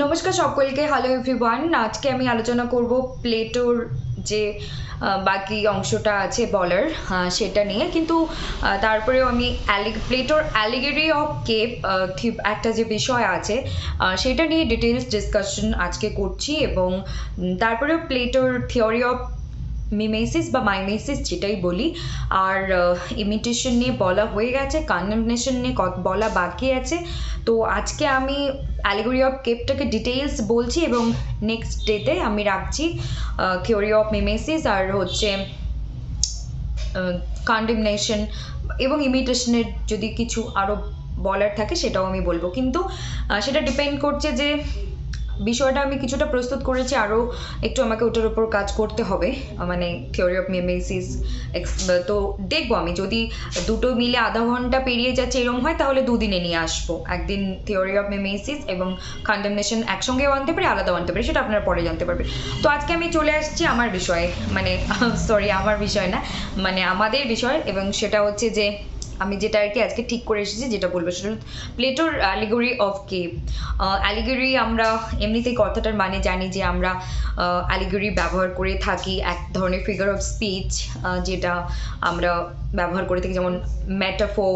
নমস্কার সকলকে hello everyone আজকে আমি আলোচনা করব প্লেটোর যে বাকি অংশটা আছে বলার সেটা নিয়ে। কিন্তু তারপরেও আমি প্লেটোর অ্যালিগেরি অফ কেপ একটা যে বিষয় আছে সেটা নিয়ে ডিটেলস ডিসকাশন আজকে করছি এবং তারপরেও প্লেটোর থিওরি অফ মিমেসিস বা মাইমেসিস যেটাই বলি, আর ইমিটেশন নিয়ে বলা হয়ে গেছে কন্ডেমনেশন নিয়ে বলা বাকি আছে। তো আজকে আমি অ্যালিগরি অফ কেপটাকে ডিটেলস বলছি এবং নেক্সট ডেতে আমি রাখছি থিওরি অফ মিমেসিস আর হচ্ছে কন্ডেমনেশন এবং ইমিটেশনের যদি কিছু আরও বলার থাকে সেটাও আমি বলব। কিন্তু সেটা ডিপেন্ড করছে যে বিষয়টা আমি কিছুটা প্রস্তুত করেছি আরও একটু আমাকে ওটার উপর কাজ করতে হবে মানে থিওরি অফ মিমেসিস তো দেখব আমি, যদি দুটো মিলে আধা ঘণ্টা পেরিয়ে যাচ্ছে এরকম হয়, তাহলে দুদিনে নিয়ে আসব। একদিন থিওরি অফ মিমেসিস এবং কন্ডেমনেশন একসঙ্গেও আনতে পারি, আলাদাও আনতে পারি, সেটা আপনারা পরে জানতে পারবেন। তো আজকে আমি চলে আসছি আমার বিষয়ে মানে সরি আমার বিষয় না মানে আমাদের বিষয় এবং সেটা হচ্ছে যে আমি যেটা আর কি আজকে ঠিক করে এসেছি যেটা বলব সেটা প্লেটোর অ্যালিগরি অফ কেপ অ্যালিগরি আমরা এমনিতেই কথাটার মানে জানি যে আমরা অ্যালিগরি ব্যবহার করে থাকি এক ধরনের ফিগার অফ স্পিচ যেটা আমরা ব্যবহার করে থাকি যেমন ম্যাটাফো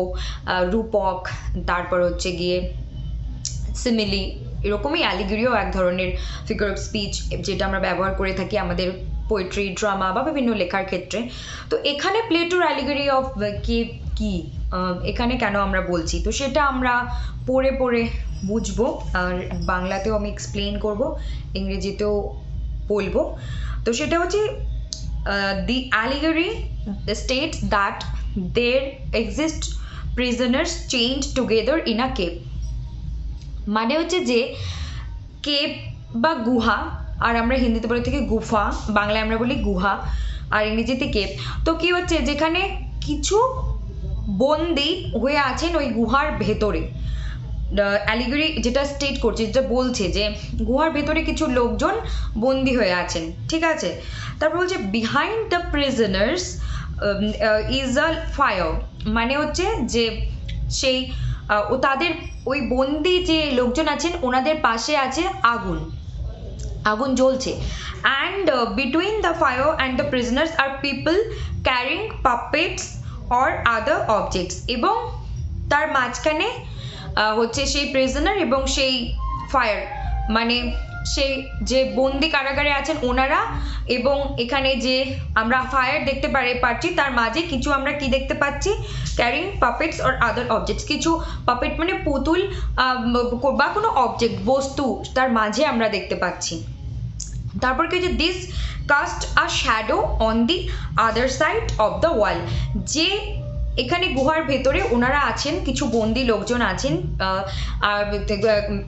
রূপক, তারপর হচ্ছে গিয়ে সিমিলি এরকমই অ্যালিগরিও এক ধরনের ফিগার অফ স্পিচ যেটা আমরা ব্যবহার করে থাকি আমাদের পোয়েট্রি ড্রামা বা বিভিন্ন লেখার ক্ষেত্রে। তো এখানে প্লেটোর অ্যালিগরি অফ কে কি এখানে কেন আমরা বলছি? তো সেটা আমরা পড়ে পড়ে বুঝব, আর বাংলাতেও আমি এক্সপ্লেন করব, ইংরেজিতেও বলব। তো সেটা হচ্ছে the allegory states that there exist prisoners chained together in a cave মানে হচ্ছে যে কেপ বা গুহা, আর আমরা হিন্দিতে বলে থাকি গুফা, বাংলায় আমরা বলি গুহা, আর ইংরেজিতে কেপ তো কি হচ্ছে, যেখানে কিছু বন্দি হয়ে আছেন ওই গুহার ভেতরে। অ্যালিগরি যেটা স্টেট করছে, যেটা বলছে যে, গুহার ভেতরে কিছু লোকজন বন্দি হয়ে আছেন, ঠিক আছে? তারপর বলছে behind the prisoners is a fire মানে হচ্ছে যে, সেই ও তাদের, ওই বন্দি যে লোকজন আছেন, ওনাদের পাশে আছে আগুন। আগুন জ্বলছে। And between the fire and the prisoners are people carrying puppets or other objects এবং তার মাঝখানে হচ্ছে সেই প্রিজনার এবং সেই ফায়ার মানে সেই যে বন্দি কারাগারে আছেন ওনারা এবং এখানে যে আমরা ফায়ার দেখতে পারি, পাচ্ছি, তার মাঝে কিছু আমরা কি দেখতে পাচ্ছি? Carrying puppets or other objects কিছু পাপেট মানে পুতুল বা কোনো অবজেক্ট বস্তু তার মাঝে আমরা দেখতে পাচ্ছি। তারপর কি হচ্ছে? This cast a shadow on the other side of the wall যে এখানে গুহার ভেতরে ওনারা আছেন, কিছু বন্দি লোকজন আছেন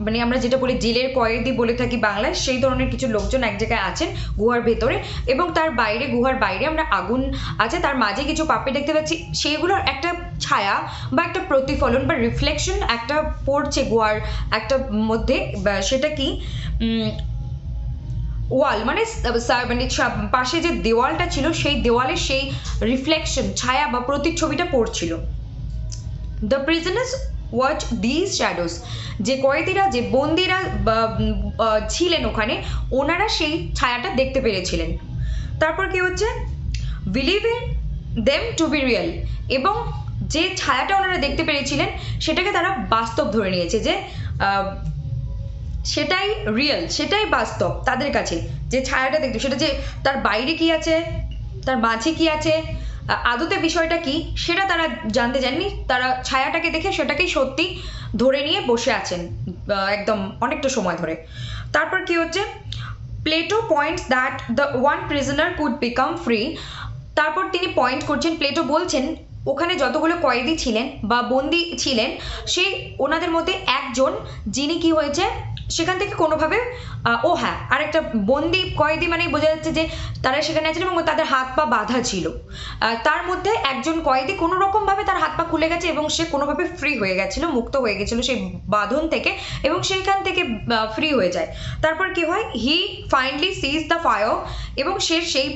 মানে আমরা যেটা বলি জেলের কয়েদি বলে থাকি বাংলায়, সেই ধরনের কিছু লোকজন এক জায়গায় আছেন গুহার ভেতরে এবং তার বাইরে, গুহার বাইরে আমরা আগুন আছে, তার মাঝে কিছু পাপে দেখতে পাচ্ছি। সেগুলোর একটা ছায়া বা একটা প্রতিফলন বা রিফ্লেকশন একটা পড়ছে গুহার একটা মধ্যে সেটা কি? ওয়াল মানে মানে পাশে যে দেওয়ালটা ছিল, সেই দেওয়ালে সেই রিফ্লেকশন ছায়া বা প্রতিচ্ছবিটা পড়ছিল। The prisoners watch this shadows যে কয়েদিরা, যে বন্দিরা ছিলেন ওখানে, ওনারা সেই ছায়াটা দেখতে পেরেছিলেন। তারপর কি হচ্ছে? Believe in them to be real এবং যে ছায়াটা ওনারা দেখতে পেরেছিলেন, সেটাকে তারা বাস্তব ধরে নিয়েছে যে সেটাই রিয়েল সেটাই বাস্তব তাদের কাছে। যে ছায়াটা দেখতো, সেটা যে তার বাইরে কি আছে, তার মাঝে কি আছে, আদতে বিষয়টা কি, সেটা তারা জানতে চাননি। তারা ছায়াটাকে দেখে সেটাকেই সত্যি ধরে নিয়ে বসে আছেন একদম অনেকটা সময় ধরে। তারপর কি হচ্ছে? Plato points that the one prisoner could become free তারপর তিনি পয়েন্ট করছেন প্লেটো বলছেন, ওখানে যতগুলো কয়েদি ছিলেন বা বন্দি ছিলেন, সেই ওনাদের মধ্যে একজন যিনি কি হয়েছে সেখান থেকে কোনোভাবে ও হ্যাঁ আর একটা বন্দি কয়েদি মানে বোঝা যাচ্ছে যে তারা সেখানে আছেন এবং তাদের হাত পা বাঁধা ছিল। তার মধ্যে একজন কয়েদি কোনো রকমভাবে তার হাত পা খুলে গেছে এবং সে কোনোভাবে ফ্রি হয়ে গেছিল, মুক্ত হয়ে গেছিল সেই বাঁধন থেকে এবং সেইখান থেকে ফ্রি হয়ে যায়। তারপর কি হয়? He finally sees the fire এবং সে সেই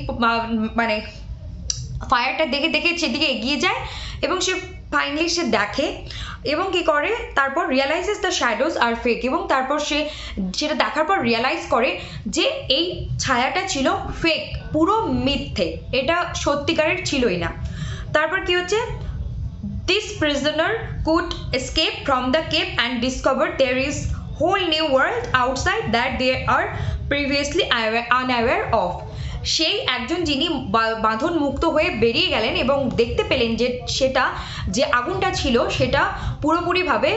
মানে ফায়ারটা দেখে দেখে সেদিকে এগিয়ে যায় এবং সে ফাইনালি সে দেখে। এবং কি করে? তারপর realises the shadows are fake এবং তারপর সে সেটা দেখার পর রিয়ালাইজ করে যে এই ছায়াটা ছিল ফেক পুরো মিথ্যে। এটা সত্যিকারের ছিলই না। তারপর কি হচ্ছে? This prisoner could escape from the cave and discover there is whole new world outside that they are previously unaware of সেই একজন যিনি বাঁধন মুক্ত হয়ে বেরিয়ে গেলেন এবং দেখতে পেলেন যে সেটা, যে আগুনটা ছিল সেটা পুরোপুরিভাবে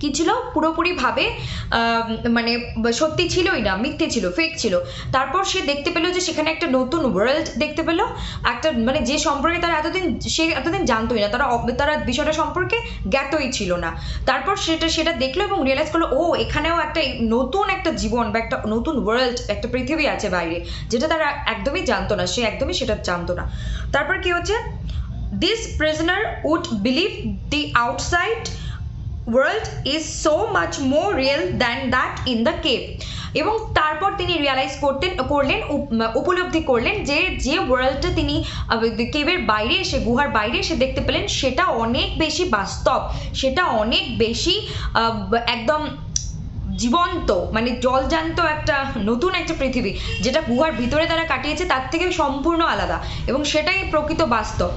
কি ছিল? পুরোপুরিভাবে মানে সত্যি ছিলই না, মিথ্যে ছিল ফেক ছিল। তারপর সে দেখতে পেল যে সেখানে একটা নতুন ওয়ার্ল্ড দেখতে পেল। একটা মানে যে সম্পর্কে তারা এতদিন, সে এতদিন জানতোই না। তারা তারা বিষয়টা সম্পর্কে জ্ঞাতই ছিল না। তারপর সেটা সেটা দেখল এবং রিয়েলাইজ করল, ও, এখানেও একটা নতুন একটা জীবন বা একটা নতুন ওয়ার্ল্ড একটা পৃথিবী আছে বাইরে, যেটা তারা একদমই জানতো না, সে একদমই সেটা জানতো না। তারপর কি হচ্ছে? This prisoner would believe the outside world is so much more real than that in the cave এবং তারপর তিনি রিয়ালাইজ করতেন, করলেন, উপ- উপলব্ধি করলেন যে যে ওয়ার্ল্ডটা তিনি কেভের বাইরে এসে, গুহার বাইরে এসে দেখতে পেলেন, সেটা অনেক বেশি বাস্তব, সেটা অনেক বেশি একদম জীবন্ত মানে জলজান্ত একটা নতুন একটা পৃথিবী, যেটা গুহার ভিতরে তারা কাটিয়েছে, তার থেকে সম্পূর্ণ আলাদা এবং সেটাই প্রকৃত বাস্তব।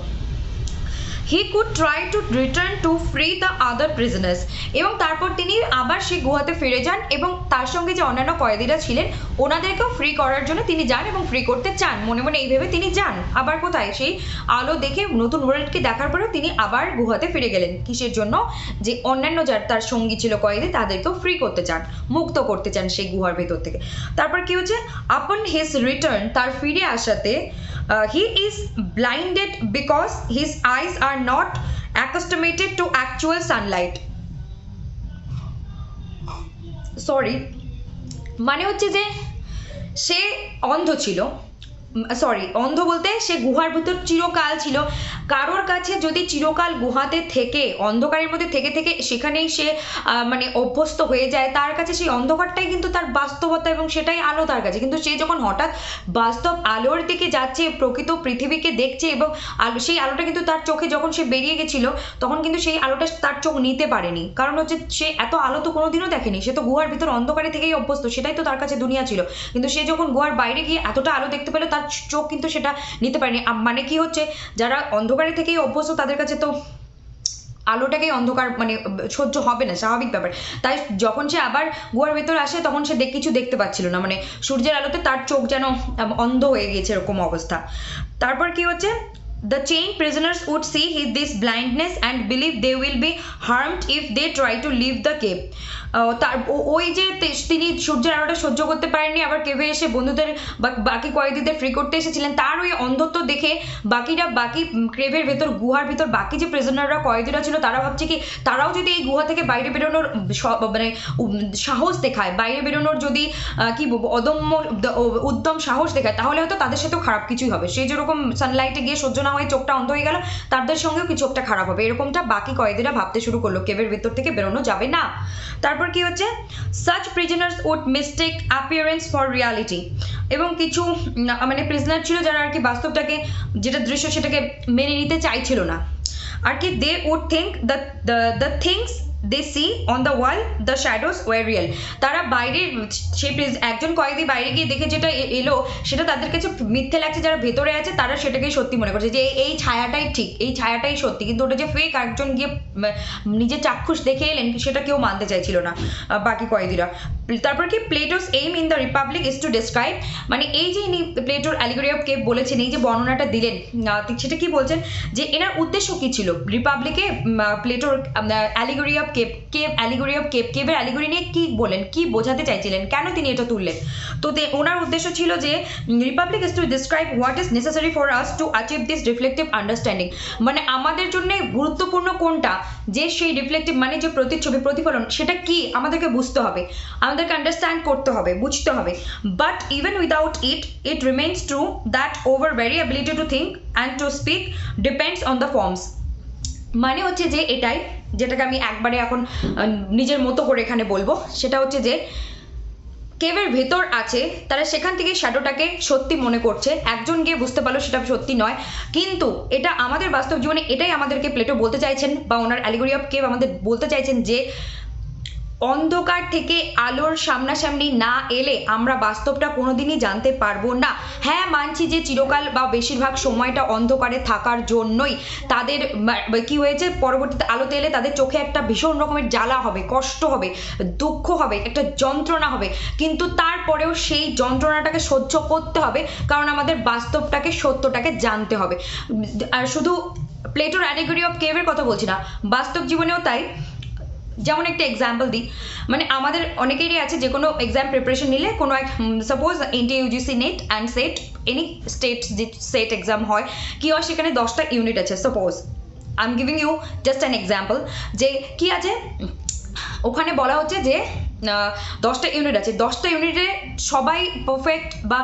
He could try to return to free the other prisoners এবং তারপর তিনি আবার সেই গুহাতে ফিরে যান এবং তার সঙ্গে যে অন্যান্য কয়েদিরা ছিলেন, ওনাদেরকেও ফ্রি করার জন্য তিনি যান এবং ফ্রি করতে চান। মনে মনে এই ভেবে তিনি যান। আবার কোথায়? সেই আলো দেখে নতুন ওয়ার্ল্ডকে দেখার পরেও তিনি আবার গুহাতে ফিরে গেলেন। কিসের জন্য? যে অন্যান্য যার তার সঙ্গী ছিল কয়েদি, তাদেরকেও ফ্রি করতে চান, মুক্ত করতে চান সেই গুহার ভেতর থেকে। তারপর কি হচ্ছে? আপন হিজ রিটার্ন তার ফিরে আসাতে he is blinded because his eyes are not accustomed to actual sunlight sorry মানে হচ্ছে যে সে অন্ধ ছিল সরি অন্ধ বলতে সে গুহার ভিতর চিরকাল ছিল কারোর কাছে যদি চিরকাল গুহাতে থেকে, অন্ধকারের মধ্যে থেকে থেকে সেখানেই সে মানে অভ্যস্ত হয়ে যায়, তার কাছে সেই অন্ধকারটাই কিন্তু তার বাস্তবতা এবং সেটাই আলো তার কাছে। কিন্তু সে যখন হঠাৎ বাস্তব আলোর দিকে যাচ্ছে, প্রকৃত পৃথিবীকে দেখছে এবং সেই আলোটা কিন্তু তার চোখে যখন সে বেরিয়ে গেছিল, তখন কিন্তু সেই আলোটা তার চোখ নিতে পারেনি। কারণ হচ্ছে সে এত আলো তো কোনোদিনও দেখেনি। সে তো গুহার ভিতর অন্ধকারে থেকেই অভ্যস্ত, সেটাই তো তার কাছে দুনিয়া ছিল। কিন্তু সে যখন গুহার বাইরে গিয়ে এতটা আলো দেখতে পেল, তার চোখ কিন্তু সেটা নিতে পারেনি। মানে কি হচ্ছে, যারা অন্ধকারে থেকেই অভ্যস্ত, তাদের কাছে তো আলোটাকেই অন্ধকার মানে সহ্য হবে না, স্বাভাবিক ব্যাপার। তাই যখন সে আবার গুহার ভেতর আসে, তখন সে কিছু দেখতে পাচ্ছিল না। মানে সূর্যের আলোতে তার চোখ যেন অন্ধ হয়ে গিয়েছে এরকম অবস্থা। তারপর কি হচ্ছে? The chained would see his, this blindness and believe they will be harmed if they try to leave the cave. তার ওই যে তিনি সূর্যের আলোটা সহ্য করতে পারেননি, আবার কেভে এসে বন্ধুদের বাকি কয়েদিদের ফ্রি করতে এসেছিলেন, তার ওই অন্ধত্ব দেখে বাকিরা, বাকি ক্রেভের ভেতর, গুহার ভেতর, বাকি যে প্রিজনাররা কয়েদিরা ছিল, তারা ভাবছে কি, তারাও যদি এই গুহা থেকে বাইরে বেরোনোর মানে সাহস দেখায়, বাইরে বেরোনোর যদি কি অদম্য উদ্যম সাহস দেখায়, তাহলে হয়তো তাদের সাথেও খারাপ কিছুই হবে। সেই যেরকম সানলাইটে গিয়ে সহ্য না হয়ে চোখটা অন্ধ হয়ে গেল, তাদের সঙ্গেও কি চোখটা খারাপ হবে। এরকমটা বাকি কয়েদিরা ভাবতে শুরু করল কেভের ভেতর থেকে বেরোনো যাবে না। তারপর কি হচ্ছে? Such prisoners would mistake appearance for reality এবং কিছু মানে প্রিজনার ছিল যারা আর কি বাস্তবটাকে, যেটা দৃশ্য সেটাকে মেনে নিতে চাইছিল না। আর কি they would think the the things they see on the wall the shadows were real তারা বাইরে সেই একজন কয়েদি বাইরে গিয়ে দেখে যেটা এলো, সেটা তাদের কাছে মিথ্যে লাগছে, যারা ভেতরে আছে, তারা সেটাকেই সত্যি মনে করছে যে এই- ছায়াটাই ঠিক, এই ছায়াটাই সত্যি। কিন্তু ওটা যে ফেক একজন গিয়ে নিজের চাক্ষুষ দেখে এলেন, সেটা কেউ মানতে চাইছিল না বাকি কয়েদিরা। তারপর কি Plato's aim in the Republic is to describe মানে এই যে ইনি প্লেটোর অ্যালিগরি অফ কেপ বলেছেন, এই যে বর্ণনাটা দিলেন সেটা কি বলছেন? যে এনার উদ্দেশ্য কি ছিল? রিপাবলিকে প্লেটোর allegory of cave cave allegory of cave কেপের allegory নিয়ে কি বলেন? কি বোঝাতে চাইছিলেন? কেন তিনি এটা তুললেন? তো ওনার উদ্দেশ্য ছিল যে Republic is to describe what is necessary for us to achieve this reflective understanding মানে আমাদের জন্য গুরুত্বপূর্ণ কোনটা? যে সেই রিফ্লেকটিভ মানে যে প্রতিচ্ছবি, প্রতিফলন, সেটা কি? আমাদেরকে বুঝতে হবে। আমাদেরকে আন্ডারস্ট্যান্ড করতে হবে, বুঝতে হবে। But even without it it remains true that our very ability to think and to speak depends on the forms মানে হচ্ছে যে এটাই, যেটাকে আমি একবারে এখন নিজের মতো করে এখানে বলব। সেটা হচ্ছে যে কেভের ভেতর আছে, তারা সেখান থেকে শ্যাডোটাকে সত্যি মনে করছে। একজন গিয়ে বুঝতে পারল সেটা সত্যি নয়। কিন্তু এটা আমাদের বাস্তব জীবনে এটাই আমাদেরকে প্লেটো বলতে চাইছেন বা ওনার অ্যালিগরি অফ কেভ আমাদের বলতে চাইছেন যে অন্ধকার থেকে আলোর সামনাসামনি না এলে আমরা বাস্তবটা কোনোদিনই জানতে পারব না। হ্যাঁ মানছি যে চিরকাল বা বেশিরভাগ সময়টা অন্ধকারে থাকার জন্যই তাদের কি হয়েছে? পরবর্তীতে আলোতে এলে তাদের চোখে একটা ভীষণ রকমের জ্বালা হবে, কষ্ট হবে, দুঃখ হবে, একটা যন্ত্রণা হবে। কিন্তু তারপরেও সেই যন্ত্রণাটাকে সহ্য করতে হবে, কারণ আমাদের বাস্তবটাকে, সত্যটাকে জানতে হবে। আর শুধু প্লেটোর অ্যালিগরি অফ কেভের কথা বলছি না, বাস্তব জীবনেও তাই। যেমন একটা এক্সাম্পল দিই। মানে আমাদের অনেকেরই আছে যে কোনো এক্সাম প্রিপারেশন নিলে কোনো এক suppose NTA UGC NET and SET any state যে সেট এক্সাম হয়, কি হয় সেখানে দশটা ইউনিট আছে suppose I am giving you just an example যে কি আছে? ওখানে বলা হচ্ছে যে দশটা ইউনিট আছে। দশটা ইউনিটে সবাই পারফেক্ট বা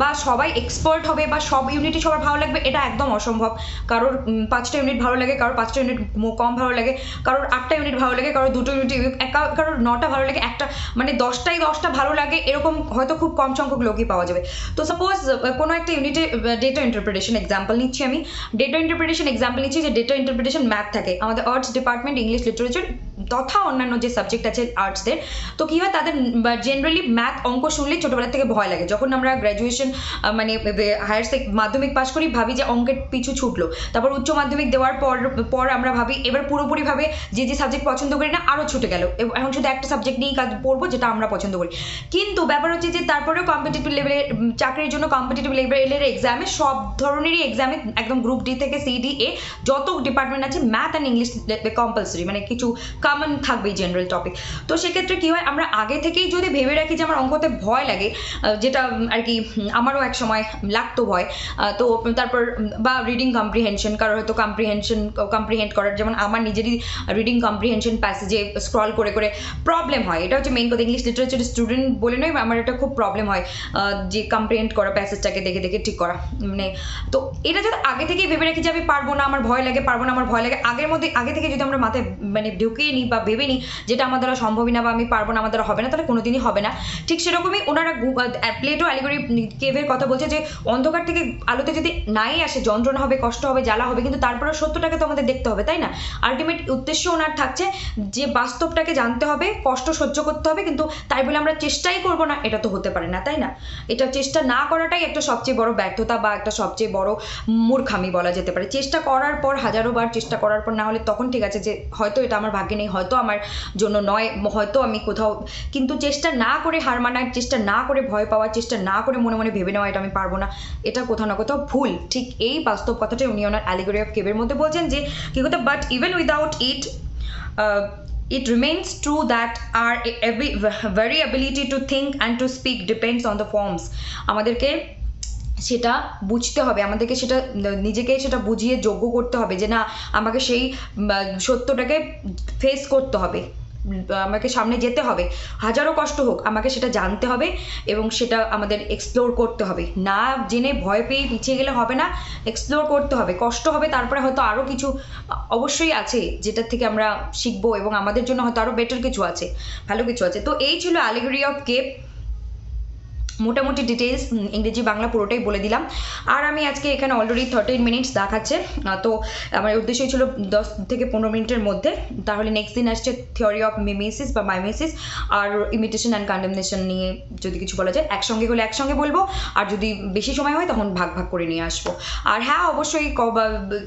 বা সবাই এক্সপার্ট হবে বা সব ইউনিটই সবার ভালো লাগবে, এটা একদম অসম্ভব। কারোর পাঁচটা ইউনিট ভালো লাগে, কারোর পাঁচটা ইউনিট কম ভালো লাগে, কারোর আটটা ইউনিট ভালো লাগে, কারোর দুটো ইউনিট কারোর নটা ভালো লাগে, একটা মানে দশটাই দশটা ভালো লাগে, এরকম হয়তো খুব কম সংখ্যক লোকই পাওয়া যাবে। তো সাপোজ কোনো একটা ইউনিটে ডেটা ইন্টারপ্রিটেশন এক্সাম্পল নিচ্ছি আমি। ডেটা ইন্টারপ্রিটেশন এক্সাম্পল নিচ্ছি যে ডেটা ইন্টারপ্রিটেশন ম্যাথ থাকে। আমাদের আর্টস ডিপার্টমেন্ট ইংলিশ লিটারেচার তথা অন্যান্য যে সাবজেক্ট আছে আর্টসদের তো কী হয় তাদের জেনারেলি ম্যাথ অঙ্ক শুনলে ছোটোবেলা থেকে ভয় লাগে। যখন আমরা গ্র্যাজুয়েশন মানে হায়ার মাধ্যমিক পাশ করি, ভাবি যে অঙ্কের পিছু ছুটলো। তারপর উচ্চ মাধ্যমিক দেওয়ার পর পর আমরা ভাবি, এবার পুরোপুরিভাবে যে যে সাবজেক্ট পছন্দ করি না আরও ছুটে গেল। এখন শুধু একটা সাবজেক্ট নিয়েই কাজ পড়ব যেটা আমরা পছন্দ করি। কিন্তু ব্যাপার হচ্ছে যে, তারপরেও কম্পিটিটিভ লেভেলের চাকরির জন্য কম্পিটিটিভ লেভেলের এক্সামে সব ধরনেরই এক্সামে একদম গ্রুপ ডি থেকে সি ডি এ যত ডিপার্টমেন্ট আছে ম্যাথ অ্যান্ড ইংলিশ কম্পালসারি মানে কিছু কমন থাকবেই জেনারেল টপিক তো সেক্ষেত্রে কী হয়, আমরা আগে থেকেই যদি ভেবে রাখি যে আমার অঙ্কতে ভয় লাগে যেটা আর কি আমারও এক সময় লাগতো ভয় তো তারপর বা রিডিং কম্প্রিহেনশন কারোর হয়তো কম্প্রিহেনশন কম্প্রিহেন্ড করার, যেমন আমার নিজেরই রিডিং কম্প্রিহেনশন প্যাসেজে স্ক্রল করে করে প্রবলেম হয়। এটা হচ্ছে মেইন কথা ইংলিশ লিটারেচার স্টুডেন্ট বলে নয়, আমার এটা খুব প্রবলেম হয় যে কম্প্রিহেন্ড করা প্যাসেজটাকে দেখে দেখে ঠিক করা মানে তো এটা যদি আগে থেকেই ভেবে রাখি যে আমি পারব না, আমার ভয় লাগে, পারব না, আমার ভয় লাগে, আগের মধ্যে, আগে থেকে যদি আমরা মাথায় মানে ঢুকিয়ে নিই বা ভেবে নিই যেটা আমার দ্বারা সম্ভবই না বা আমি পারব না, আমার দ্বারা হবে না, তাহলে কোনোদিনই হবে না। ঠিক সেরকমই ওনারা প্লেটো অ্যালিগরি কেভের কথা বলছে যে, অন্ধকার থেকে আলোতে যদি নাই আসে, যন্ত্রণা হবে, কষ্ট হবে, জ্বালা হবে, কিন্তু তারপরেও সত্যটাকে তো আমাদের দেখতে হবে, তাই না? আলটিমেট উদ্দেশ্য ওনার থাকছে যে, বাস্তবটাকে জানতে হবে, কষ্ট সহ্য করতে হবে, কিন্তু তাই বলে আমরা চেষ্টাই করব না, এটা তো হতে পারে না, তাই না? এটা চেষ্টা না করাটাই একটা সবচেয়ে বড় ব্যর্থতা বা একটা সবচেয়ে বড় মূর্খামি বলা যেতে পারে। চেষ্টা করার পর, হাজারো বার চেষ্টা করার পর, না হলে তখন ঠিক আছে যে, হয়তো এটা আমার ভাগ্যে নেই হয়তো আমার জন্য নয়, হয়তো আমি কোথাও, কিন্তু চেষ্টা না করে হার মানার, চেষ্টা না করে ভয় পাওয়ার, চেষ্টা না করে মনে মনে ভেবে নেওয়া, এটা আমি পারব না। এটা কোথাও না কোথাও ভুল। ঠিক এই বাস্তব কথাটাই উনি ওনার অ্যালিগরি অফ কেবের মধ্যে বলছেন যে কি কথা but even without it remains true that our every very ability to think and to speak depends on the forms. আমাদেরকে সেটা বুঝতে হবে, আমাদেরকে সেটা, নিজেকে সেটা বুঝিয়ে যোগ্য করতে হবে যে না, আমাকে সেই সত্যটাকে ফেস করতে হবে, আমাকে সামনে যেতে হবে। হাজারো কষ্ট হোক, আমাকে সেটা জানতে হবে এবং সেটা আমাদের এক্সপ্লোর করতে হবে। না জেনে ভয় পেয়ে পিছিয়ে গেলে হবে না এক্সপ্লোর করতে হবে। কষ্ট হবে, তারপরে হয়তো আরও কিছু অবশ্যই আছে যেটার থেকে আমরা শিখব এবং আমাদের জন্য হয়তো আরও বেটার কিছু আছে, ভালো কিছু আছে। তো এই ছিল অ্যালিগরি অফ কেপ মোটামুটি ডিটেলস ইংরেজি বাংলা পুরোটাই বলে দিলাম। আর আমি আজকে এখানে অলরেডি থার্টিন মিনিটস দেখাচ্ছে। তো আমার উদ্দেশ্যই ছিল দশ থেকে পনেরো মিনিটের মধ্যে। তাহলে নেক্সট দিন আসছে থিওরি অফ মিমেসিস বা মাইমেসিস আর ইমিটেশন অ্যান্ড কন্ডেমনেশন নিয়ে যদি কিছু বলা যায়। একসঙ্গে হলে একসঙ্গে বলব, আর যদি বেশি সময় হয় তখন ভাগ ভাগ করে নিয়ে আসব। আর হ্যাঁ অবশ্যই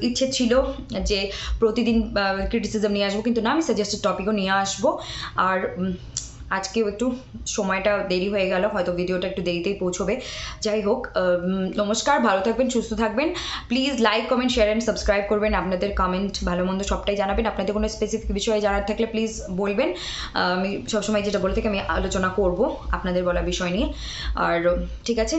ইচ্ছে ছিল যে প্রতিদিন ক্রিটিসিজম নিয়ে আসব, কিন্তু না, আমি সাজেস্টেড টপিকও নিয়ে আসব। আর আজকেও একটু সময়টা দেরি হয়ে গেল, হয়তো ভিডিওটা একটু দেরিতেই পৌঁছবে। যাই হোক নমস্কার, ভালো থাকবেন, সুস্থ থাকবেন। Please like comment share and subscribe করবেন। আপনাদের কমেন্ট ভালো মন্দ সবটাই জানাবেন। আপনাদের কোনো স্পেসিফিক বিষয়ে জানার থাকলে প্লিজ বলবেন। আমি সবসময় যেটা বলে থাকি আমি আলোচনা করব আপনাদের বলা বিষয় নিয়ে। আর, ঠিক আছে?